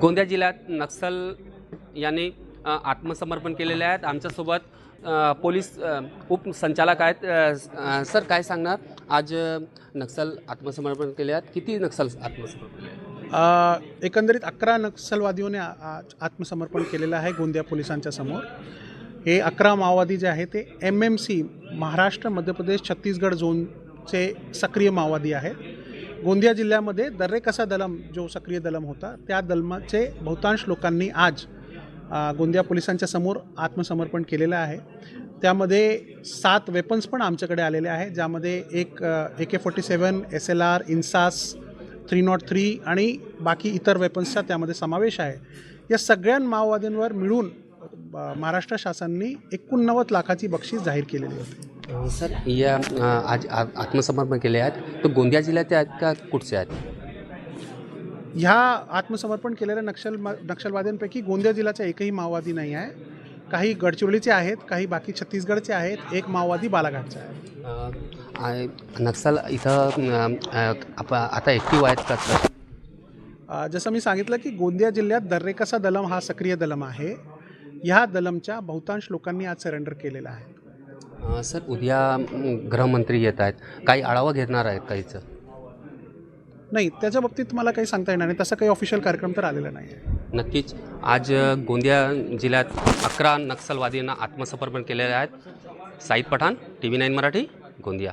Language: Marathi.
गोंदिया जिल्ह्यात नक्षल यांनी आत्मसमर्पण केलेले आहेत. आमच्यासोबत पोलीस उपसंचालक आहेत. सर काय सांगणार? आज नक्सल नक्षल आत्मसमर्पण केले आहेत. किती नक्षल आत्मसमर्पण केले एकंदरीत अकरा नक्षलवादीઓને आत्मसमर्पण केलेलं आहे गोंदिया पोलिसांच्या समोर. हे अकरा माओवादी जे आहे ते M M C Maharashtra Madhya Pradesh Chhattisgarh झोनचे सक्रिय माओवादी आहेत. गोंदिया जिल्ह्यामध्ये दर्रेकसा दलम जो सक्रिय दलम होता त्या दलमाचे बहुतांश लोकांनी आज गोंदिया पोलिसांच्या समोर आत्मसमर्पण केलेलं आहे. त्यामध्ये सात वेपन्स पण आमच्याकडे आलेले आहे ज्यामध्ये एक A K forty seven S L R INSAS three not three आणि बाकी इतर वेपन्सचा त्यामध्ये समावेश आहे. या सगळ्या माओवाद्यांवर मिळून महाराष्ट्र शासनाने एकोणनव्वद लाखाची बक्षीस जाहीर केलेली होती. सर या आज आत्मसमर्पण केले आहेत. तर गोंदिया जिल्ह्याचे आहेत का कुठचे आहेत? ह्या आत्मसमर्पण केलेल्या नक्षल नक्षलवाद्यांपैकी गोंदिया जिल्ह्याचा एकही माओवादी नाही आहे. काही गडचिरोलीचे आहेत काही बाकी छत्तीसगडचे आहेत एक माओवादी बालाघाटचा आहे. नक्षल इथं आता ॲक्टिव्ह आहेत का? सर जसं मी सांगितलं की गोंदिया जिल्ह्यात दर्रेकसा दलम हा सक्रिय दलम आहे. ह्या दलमच्या बहुतांश लोकांनी आज सरेंडर केलेलं आहे. सर उद्या गृहमंत्री येत आहेत. काही आढावा घेणार आहेत काहीचं नाही त्याच्या बाबतीत मला काही सांगता येणार नाही. तसा काही ऑफिशियल कार्यक्रम तर आलेला नाही आहे नक्कीच. आज गोंदिया जिल्ह्यात अकरा नक्षलवादींना आत्मसमर्पण केलेले आहेत. Saeed Pathan T V nine Marathi Gondia.